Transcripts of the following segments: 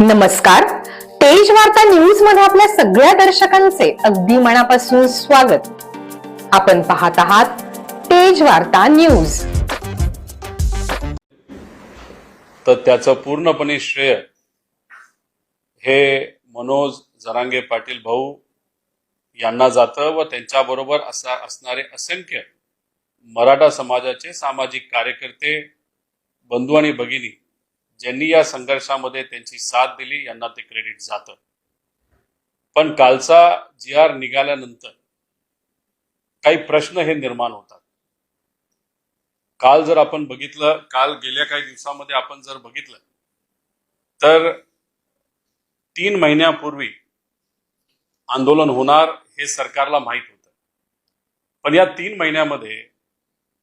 नमस्कार. तेज वार्ता न्यूजमध्ये आपल्या सगळ्या दर्शकांचे अगदी मनापासून स्वागत. आपण पाहत आहात तेज वार्ता न्यूज तर त्याचं पूर्णपणे श्रेय हे मनोज जरांगे पाटील भाऊ यांना जातं व त्यांच्याबरोबर असा असणारे असंख्य मराठा समाजाचे सामाजिक कार्यकर्ते बंधू आणि भगिनी ज्यांनी या संघर्षामध्ये त्यांची साथ दिली यांना ते क्रेडिट जातं. पण कालचा जी आर निघाल्यानंतर काही प्रश्न हे निर्माण होतात. काल जर आपण बघितलं काल गेल्या काही दिवसामध्ये आपण जर बघितलं तर तीन महिन्यापूर्वी आंदोलन होणार हे सरकारला माहीत होतं. पण या तीन महिन्यामध्ये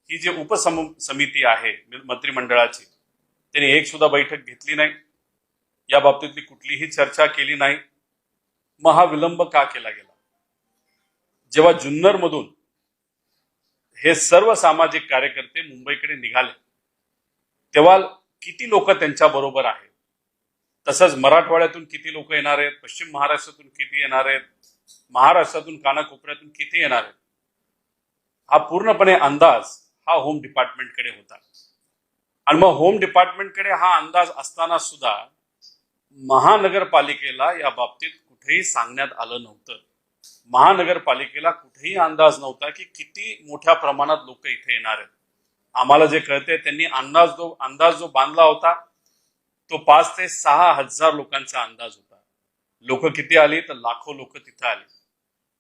ही जी उपसम समिती आहे मंत्रिमंडळाची त्यांनी एक सुद्धा बैठक घेतली नाही. या बाबतीतली कुठलीही चर्चा केली नाही. मग हा विलंब का केला गेला? जेव्हा जुन्नरमधून हे सर्व सामाजिक कार्यकर्ते मुंबईकडे निघाले तेव्हा किती लोक त्यांच्या बरोबर आहेत? तसंच मराठवाड्यातून किती लोक येणार आहेत? पश्चिम महाराष्ट्रातून किती येणार आहेत? महाराष्ट्रातून कानाकोपऱ्यातून किती येणार आहेत? हा पूर्णपणे अंदाज हा होम डिपार्टमेंटकडे होता. आणि मग होम डिपार्टमेंटकडे हा अंदाज असताना सुद्धा महानगरपालिकेला या बाबतीत कुठेही सांगण्यात आलं नव्हतं. महानगरपालिकेला कुठेही अंदाज नव्हता की किती मोठ्या प्रमाणात लोक इथे येणार आहेत. आम्हाला जे कळते त्यांनी अंदाज जो अंदाज जो बांधला होता तो पाच ते सहा हजार लोकांचा अंदाज होता. लोक किती आली? तर लाखो लोक तिथे आली.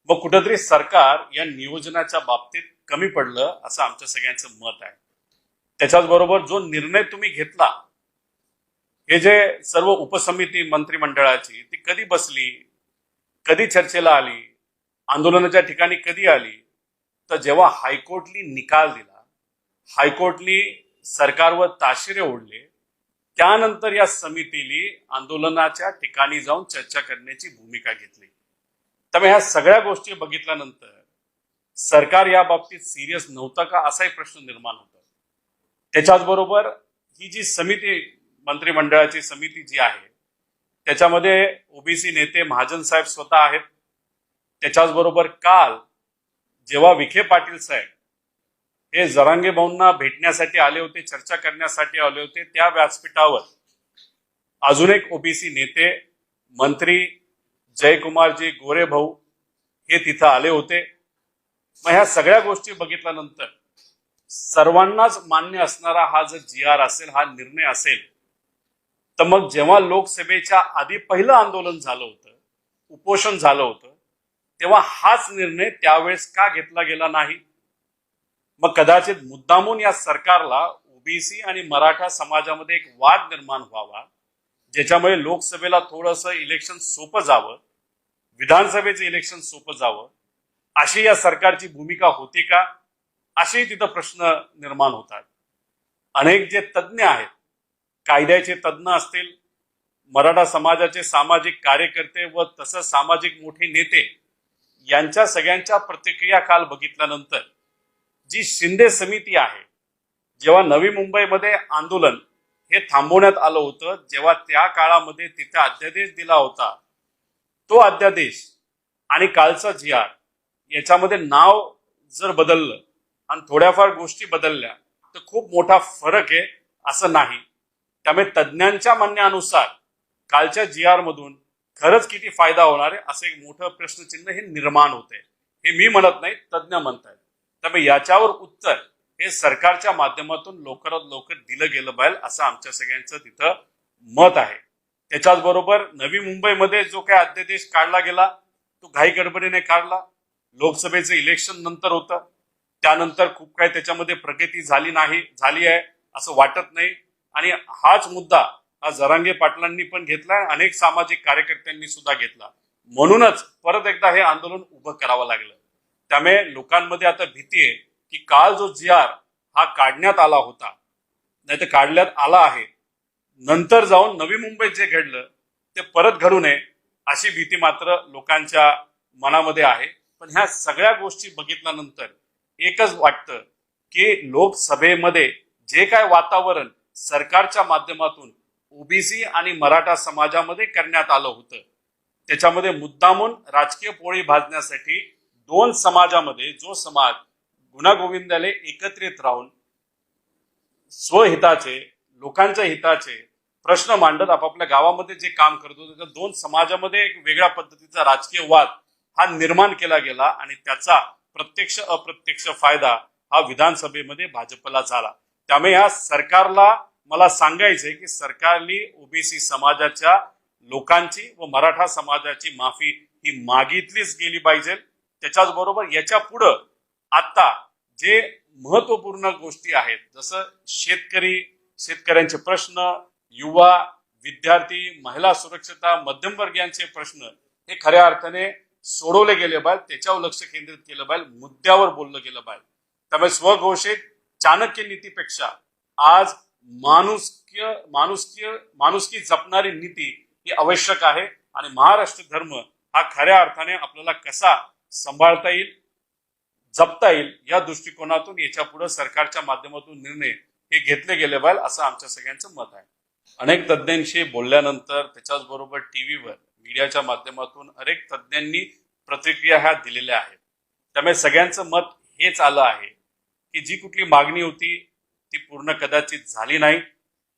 मग कुठेतरी सरकार या नियोजनाच्या बाबतीत कमी पडलं असं आमच्या सगळ्यांचं मत आहे. त्याच्याच बरोबर जो निर्णय तुम्ही घेतला हे जे सर्व उपसमिती मंत्रिमंडळाची ती कधी बसली कधी चर्चेला आली आंदोलनाच्या ठिकाणी कधी आली तर जेव्हा हायकोर्टनी निकाल दिला हायकोर्टनी सरकारवर ताशिरे ओढले त्यानंतर या समितीने आंदोलनाच्या ठिकाणी जाऊन चर्चा करण्याची भूमिका घेतली. त्यामुळे ह्या सगळ्या गोष्टी बघितल्यानंतर सरकार या बाबतीत सिरियस नव्हतं का असाही प्रश्न निर्माण होतो. त्याच्याचबरोबर ही जी समिती मंत्रिमंडळाची समिती जी आहे त्याच्यामध्ये ओबीसी नेते महाजन साहेब स्वतः आहेत. त्याच्याचबरोबर काल जेव्हा विखे पाटील साहेब हे जरांगे भाऊंना भेटण्यासाठी आले होते चर्चा करण्यासाठी आले होते त्या व्यासपीठावर अजून एक ओबीसी नेते मंत्री जयकुमारजी गोरे भाऊ हे तिथं आले होते. मग ह्या सगळ्या गोष्टी बघितल्यानंतर सर्वांनाच मान्य असणारा हा जर जी आर असेल हा निर्णय असेल तर मग जेव्हा लोकसभेच्या आधी पहिलं आंदोलन झालं होतं उपोषण झालं होतं तेव्हा हाच निर्णय त्यावेळेस का घेतला गेला नाही? मग कदाचित मुद्दामून या सरकारला ओबीसी आणि मराठा समाजामध्ये एक वाद निर्माण व्हावा ज्याच्यामुळे लोकसभेला थोडंसं इलेक्शन सोपं जावं विधानसभेचं इलेक्शन सोपं जावं अशी या सरकारची भूमिका होती का? असे तिथं प्रश्न निर्माण होतात. अनेक जे तज्ज्ञ आहेत कायद्याचे तज्ज्ञ असतील मराठा समाजाचे सामाजिक कार्यकर्ते व तसंच सामाजिक मोठे नेते यांच्या सगळ्यांच्या प्रतिक्रिया काल बघितल्यानंतर जी शिंदे समिती आहे जेव्हा नवी मुंबईमध्ये आंदोलन हे थांबवण्यात आलं होतं जेव्हा त्या काळामध्ये तिथे अध्यादेश दिला होता तो अध्यादेश आणि कालचा जी आर याच्यामध्ये नाव जर बदललं आणि थोड्याफार गोष्टी बदलल्या तर खूप मोठा फरक आहे असं नाही. त्यामुळे तज्ज्ञांच्या म्हणण्यानुसार कालच्या जी आर मधून खरंच किती फायदा होणार आहे असं एक मोठं प्रश्नचिन्ह हे निर्माण होते हे मी म्हणत नाही तज्ज्ञ म्हणतायत. त्यामुळे याच्यावर उत्तर हे सरकारच्या माध्यमातून लवकरात लवकर दिलं गेलं पाहिजे असं आमच्या सगळ्यांचं तिथं मत आहे. त्याच्याच बरोबर नवी मुंबईमध्ये जो काही अध्यादेश काढला गेला तो घाई गडबडीने काढला. लोकसभेचं इलेक्शन नंतर होतं. त्यानंतर खूप काही त्याच्यामध्ये प्रगती झाली नाही झाली आहे असं वाटत नाही. आणि हाच मुद्दा हा जरांगे पाटलांनी पण घेतलाय अनेक सामाजिक कार्यकर्त्यांनी सुद्धा घेतला. म्हणूनच परत एकदा हे आंदोलन उभं करावं लागलं. त्यामुळे लोकांमध्ये आता भीती आहे की काल जो जी आर हा काढण्यात आला होता नाही तर काढण्यात आला आहे नंतर जाऊन नवी मुंबईत जे घडलं ते परत घडू नये अशी भीती मात्र लोकांच्या मनामध्ये आहे. पण ह्या सगळ्या गोष्टी बघितल्यानंतर एकच वाटतं की लोकसभेमध्ये जे काय वातावरण सरकारच्या माध्यमातून ओबीसी आणि मराठा समाजामध्ये करण्यात आलं होतं त्याच्यामध्ये मुद्दामून राजकीय पोळी भाजण्यासाठी दोन समाजामध्ये जो समाज गुणागोविंदाले एकत्रित राहून स्वहिताचे लोकांच्या हिताचे प्रश्न मांडत आपापल्या गावामध्ये जे काम करत होते त्या दोन समाजामध्ये एक वेगळ्या पद्धतीचा राजकीय वाद हा निर्माण केला गेला आणि त्याचा प्रत्यक्ष अप्रत्यक्ष फायदा हा विधानसभेमध्ये भाजपला झाला. त्यामुळे या सरकारला मला सांगायचंय की सरकारने ओबीसी समाजाच्या लोकांची व मराठा समाजाची माफी ही मागितलीच गेली पाहिजे. त्याच्याच बरोबर याच्या पुढं आता जे महत्त्वपूर्ण गोष्टी आहेत जसं शेतकरी शेतकऱ्यांचे प्रश्न युवा विद्यार्थी महिला सुरक्षता मध्यमवर्गीयांचे प्रश्न हे खऱ्या अर्थाने सोडवले गेले पाहिजे त्याच्यावर लक्ष केंद्रित केलं पाहिजे मुद्द्यावर बोललं गेलं पाहिजे त्यामुळे स्वघोषित चाणक्य नीतीपेक्षा आज माणुसकीय माणुसकीय माणुसकी जपणारी नीती ही आवश्यक आहे आणि महाराष्ट्र धर्म हा खऱ्या अर्थाने आपल्याला कसा सांभाळता येईल जपता येईल या दृष्टिकोनातून याच्यापुढे सरकारच्या माध्यमातून निर्णय हे घेतले गेले पाहिजे असं आमच्या सगळ्यांचं मत आहे. अनेक तज्ज्ञांशी बोलल्यानंतर त्याच्याच बरोबर टीव्हीवर मीडियाच्या माध्यमातून अनेक तज्ज्ञांनी प्रतिक्रिया ह्या दिलेल्या आहेत. त्यामुळे सगळ्यांचं मत हेच आलं आहे की जी कुठली मागणी होती ती पूर्ण कदाचित झाली नाही.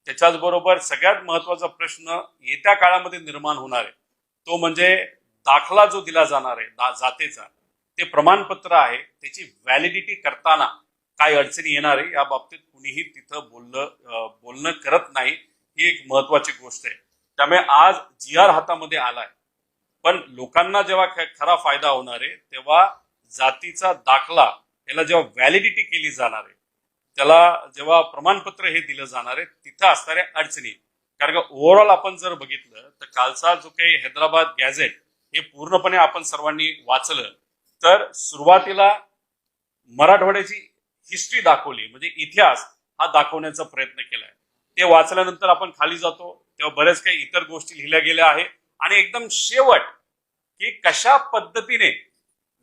त्याच्याच बरोबर सगळ्यात महत्त्वाचा प्रश्न येत्या काळामध्ये निर्माण होणार आहे. तो म्हणजे दाखला जो दिला जाणार आहे दा- जातेचा ते प्रमाणपत्र आहे. त्याची व्हॅलिडिटी करताना काय अडचणी येणार आहे या बाबतीत कुणीही तिथं बोललं बोलणं करत नाही. ही एक महत्वाची गोष्ट आहे. त्यामुळे आज जी आर हातामध्ये आलाय. पण लोकांना जेव्हा खरा फायदा होणार आहे तेव्हा जातीचा दाखला याला जेव्हा व्हॅलिडिटी केली जाणार आहे त्याला जेव्हा प्रमाणपत्र हे दिलं जाणार आहे तिथं असणाऱ्या अडचणी. कारण का ओव्हरऑल आपण जर बघितलं तर कालचा जो काही हैदराबाद गॅझेट हे पूर्णपणे आपण सर्वांनी वाचलं तर सुरुवातीला मराठवाड्याची हिस्ट्री दाखवली म्हणजे इतिहास हा दाखवण्याचा प्रयत्न केलाय. ते वाचल्यानंतर आपण खाली जातो तेव्हा बरेच काही इतर गोष्टी लिहिल्या गेल्या आहे आणि एकदम शेवट की कशा पद्धतीने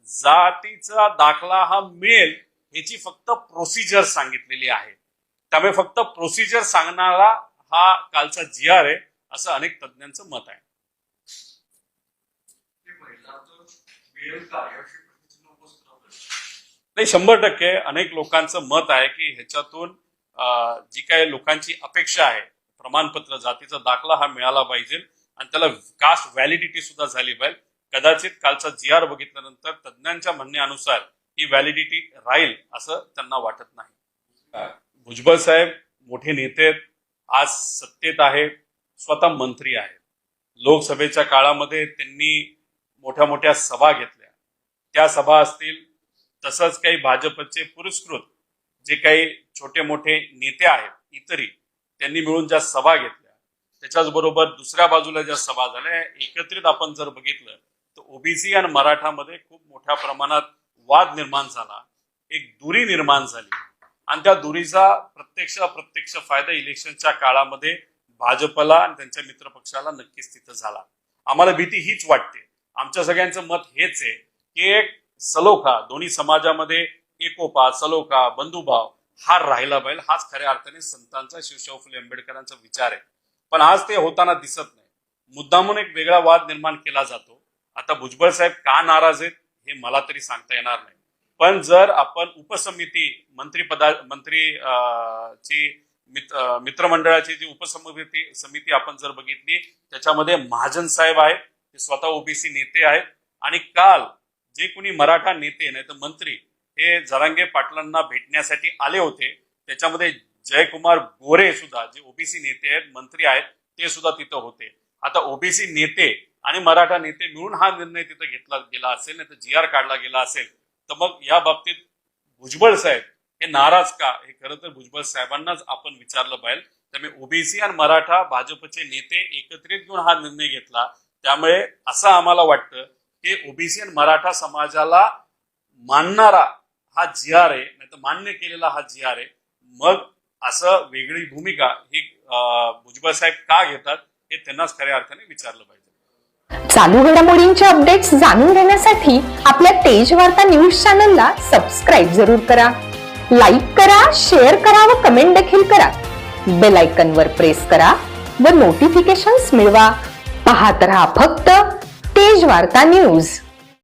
जातीचा दाखला हा मिळेल ह्याची फक्त प्रोसिजर सांगितलेली आहे. त्यामुळे फक्त प्रोसिजर सांगणारा हा कालचा जी आर आहे असं अनेक तज्ज्ञांचं मत आहे. नाही शंभर टक्के अनेक लोकांचं मत आहे की ह्याच्यातून जी काही लोकांची अपेक्षा आहे प्रमाणपत्र जातीचा दाखला हा मिळाला पाहिजे आणि त्याला कास्ट व्हॅलिडिटी सुद्धा झाली पाहिजे. कदाचित कालचा जी आर बघितल्यानंतर तज्ज्ञांच्या म्हणण्यानुसार ही व्हॅलिडिटी राहील असं त्यांना वाटत नाही. भुजबळ साहेब मोठे नेते आज सत्तेत आहे स्वतः मंत्री आहेत. लोकसभेच्या काळामध्ये त्यांनी मोठ्या मोठ्या सभा घेतल्या. त्या सभा असतील तसंच काही भाजपचे पुरस्कृत जे काही छोटे मोठे नेते आहेत इतरही त्यांनी मिळून ज्या सभा घेतल्या त्याच्याच बरोबर दुसऱ्या बाजूला ज्या सभा झाल्या एकत्रित आपण जर बघितलं तर ओबीसी आणि मराठामध्ये खूप मोठ्या प्रमाणात वाद निर्माण झाला एक दुरी निर्माण झाली. आणि त्या दुरीचा प्रत्यक्ष अप्रत्यक्ष फायदा इलेक्शनच्या काळामध्ये भाजपला आणि त्यांच्या मित्रपक्षाला नक्कीच तिथं झाला. आम्हाला भीती हीच वाटते. आमच्या सगळ्यांचं मत हेच आहे की एक सलोखा दोन्ही समाजामध्ये एकोपा सलोखा बंधुभाव हा राहिला पाहिजे हाच खऱ्या अर्थाने संतांचा शिवशाहू फुले आंबेडकरांचा विचार आहे. पण आज ते होताना दिसत नाही. मुद्दामून एक वेगळा वाद निर्माण केला जातो. आता भुजबळ साहेब का नाराज आहेत हे मला तरी सांगता येणार नाही. पण जर आपण उपसमिती मंत्रीपदा मंत्री ची मित- मित्रमंडळाची जी उपसमिती समिती आपण जर बघितली त्याच्यामध्ये महाजन साहेब आहेत ते स्वतः ओबीसी नेते आहेत. आणि काल जे कोणी मराठा नेते नाही तर मंत्री हे जरांगे पाटलांना भेटण्यासाठी आले होते. त्याच्यामध्ये जयकुमार गोरे सुद्धा जे ओबीसी नेते आहेत मंत्री आहेत ते सुद्धा तिथं होते. आता ओबीसी नेते आणि मराठा नेते मिळून हा निर्णय तिथं घेतला गेला असेल नाही तर जी आर काढला गेला असेल तर मग या बाबतीत भुजबळ साहेब हे नाराज का? हे खरं तर भुजबळ साहेबांनाच आपण विचारलं पाहिजे. त्यामुळे ओबीसी आणि मराठा भाजपचे नेते एकत्रित घेऊन हा निर्णय घेतला. त्यामुळे असं आम्हाला वाटतं की ओबीसी आणि मराठा समाजाला मानणारा हा जी आर आहे नाही तर मान्य केलेला हा जी आर आहे. मग असं वेगळी भूमिका ही भुजबळ साहेब का घेतात हे त्यांनाच खऱ्या अर्थाने विचारलं पाहिजे. चालू घडामोडींचे अपडेट्स जाणून घेण्यासाठी आपल्या तेज वार्ता न्यूज चॅनलला सबस्क्राईब जरूर करा. लाईक करा शेअर करा व कमेंट देखील करा. बेल आयकन वर प्रेस करा व नोटिफिकेशन्स मिळवा. पाहत रहा फक्त तेज वार्ता न्यूज